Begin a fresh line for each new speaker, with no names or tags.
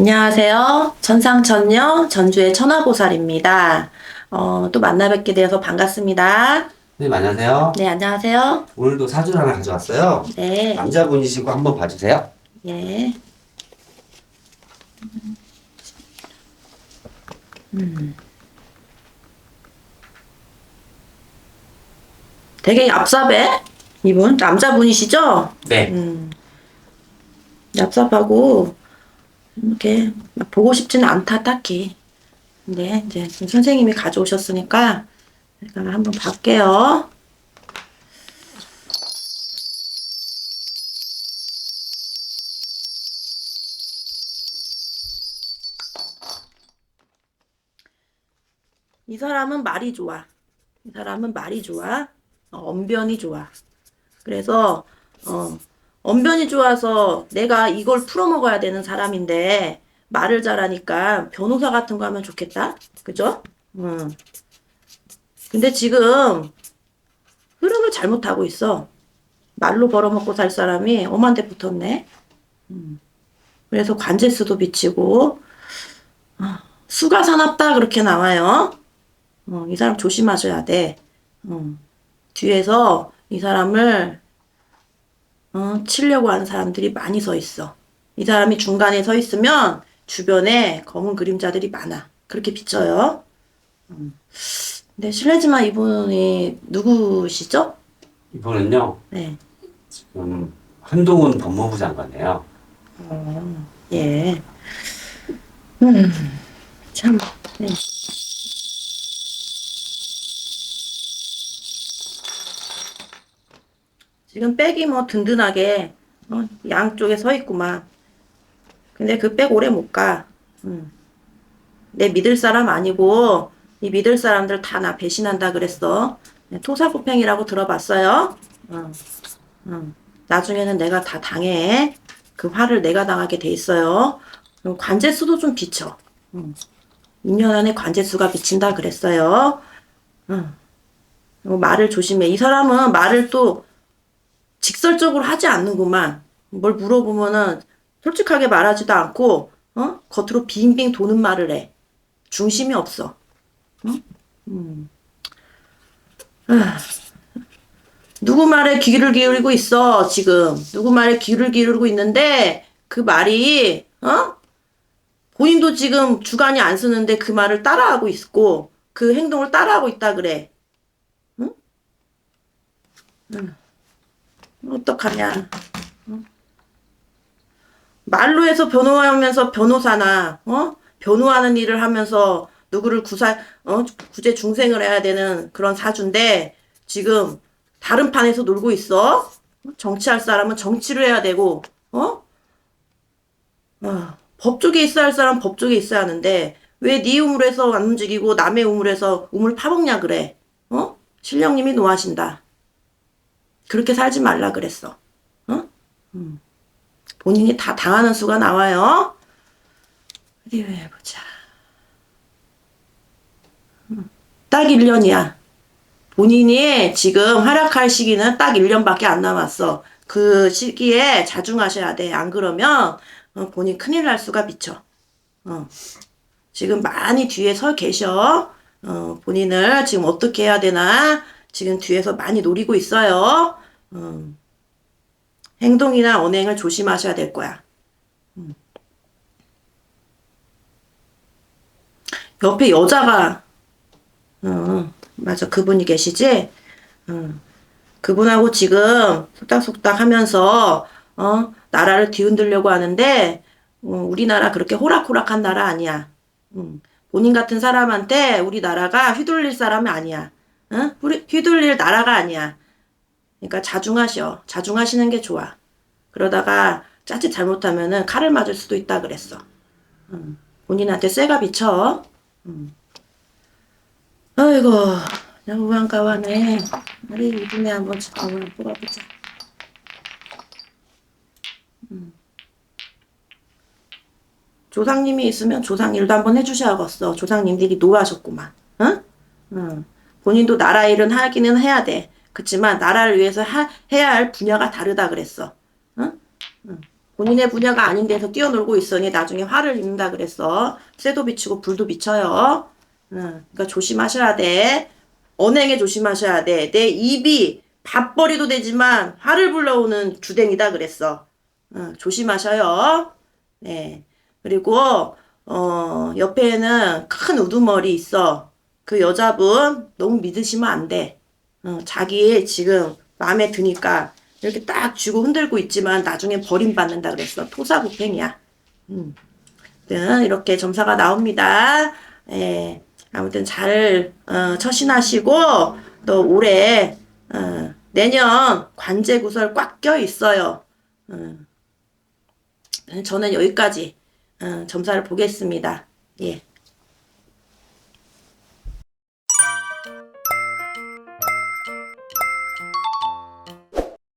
안녕하세요. 천상천녀 전주의 천하보살입니다. 어, 또 만나 뵙게 되어서 반갑습니다.
네, 안녕하세요.
네, 안녕하세요.
오늘도 사주 하나 가져왔어요.
네,
남자분이시고 한번 봐주세요.
예. 음. 되게 얍삽해? 이분? 남자분이시죠?
네.
음. 얍삽하고, 이렇게 막 보고 싶지는 않다, 딱히. 근데 이제 지금 선생님이 가져오셨으니까, 제가 한번 볼게요. 이 사람은 말이 좋아. 이 사람은 말이 좋아. 어, 언변이 좋아. 그래서, 어, 언변이 좋아서 내가 이걸 풀어먹어야 되는 사람인데, 말을 잘하니까 변호사 같은 거 하면 좋겠다? 그죠? 음. 근데 지금 흐름을 잘못하고 있어. 말로 벌어먹고 살 사람이 엄한테 붙었네. 음. 그래서 관제수도 비치고, 아, 수가 사납다 그렇게 나와요. 어, 이 사람 조심하셔야 돼. 어, 뒤에서 이 사람을 어, 치려고 하는 사람들이 많이 서 있어. 이 사람이 중간에 서 있으면 주변에 검은 그림자들이 많아. 그렇게 비쳐요. 음. 근데 실례지만 이분이 누구시죠?
이분은요,
네.
지금 한동훈 법무부 장관이에요.
어, 예. 음, 참, 네. 지금 백이 뭐 든든하게 어, 양쪽에 서 있구만. 근데 그 백 오래 못 가. 음. 내 믿을 사람 아니고 이 믿을 사람들 다 나 배신한다 그랬어. 네, 토사구팽이라고 들어봤어요. 어. 음. 나중에는 내가 다 당해. 그 화를 내가 당하게 돼 있어요. 그럼 관제수도 좀 비쳐. 음. 2년 안에 관제수가 비친다 그랬어요. 음. 그리고 말을 조심해. 이 사람은 말을 또 직설적으로 하지 않는구만. 뭘 물어보면은 솔직하게 말하지도 않고, 어? 겉으로 빙빙 도는 말을 해. 중심이 없어. 응? 음. 아. 누구 말에 귀를 기울이고 있어, 지금. 누구 말에 귀를 기울이고 있는데, 그 말이, 어? 본인도 지금 주관이 안 쓰는데 그 말을 따라하고 있고, 그 행동을 따라하고 있다 그래. 응? 응. 어떡하냐. 응? 말로 해서 변호하면서 변호사나, 어? 변호하는 일을 하면서 누구를 구사, 어? 구제 중생을 해야 되는 그런 사주인데, 지금 다른 판에서 놀고 있어. 정치할 사람은 정치를 해야 되고, 어? 아, 법 쪽에 있어야 할 사람 법 쪽에 있어야 하는데, 왜 네 우물에서 안 움직이고 남의 우물에서 우물 파먹냐 그래? 어? 신령님이 노하신다. 그렇게 살지 말라 그랬어. 어? 음. 본인이 다 당하는 수가 나와요. 어디 보자. 음. 딱 1년이야. 본인이 지금 활약할 시기는 딱 1년밖에 안 남았어. 그 시기에 자중하셔야 돼. 안 그러면 어, 본인 큰일 날 수가 비쳐. 어. 지금 많이 뒤에 서 계셔. 어, 본인을 지금 어떻게 해야 되나 지금 뒤에서 많이 노리고 있어요. 어. 행동이나 언행을 조심하셔야 될 거야. 음. 옆에 여자가 어, 맞아. 그분이 계시지? 응. 그분하고 지금 속닥속닥 하면서, 어, 나라를 뒤흔들려고 하는데, 어, 우리나라 그렇게 호락호락한 나라 아니야. 응. 본인 같은 사람한테 우리나라가 휘둘릴 사람이 아니야. 응? 휘둘릴 나라가 아니야. 그러니까 자중하셔. 자중하시는 게 좋아. 그러다가 짜짓 잘못하면은 칼을 맞을 수도 있다 그랬어. 응. 본인한테 쇠가 비쳐. 응. 아이고, 너무 반가워네. 우리 이분에 한번 한번 뽑아보자. 음. 조상님이 있으면 조상 일도 한번 해주셔야겠어. 조상님들이 노하셨구만. 응? 응. 본인도 나라 일은 하기는 해야 돼. 그치만 나라를 위해서 하, 해야 할 분야가 다르다 그랬어. 응? 응. 본인의 분야가 아닌 데서 뛰어놀고 있으니 나중에 화를 입는다 그랬어. 쇠도 비치고 불도 비쳐요. 응, 그러니까 조심하셔야 돼. 언행에 조심하셔야 돼. 내 입이 밥벌이도 되지만 화를 불러오는 주댕이다 그랬어. 응, 조심하셔요. 네. 그리고 어, 옆에는 큰 우두머리 있어. 그 여자분 너무 믿으시면 안 돼. 어, 자기 지금 마음에 드니까 이렇게 딱 쥐고 흔들고 있지만 나중에 버림받는다 그랬어. 토사구팽이야. 음. 이렇게 점사가 나옵니다. 예. 아무튼 잘 어, 처신하시고 또 올해 어, 내년 관제 구설 꽉 껴 있어요. 음. 저는 여기까지 어, 점사를 보겠습니다. 예.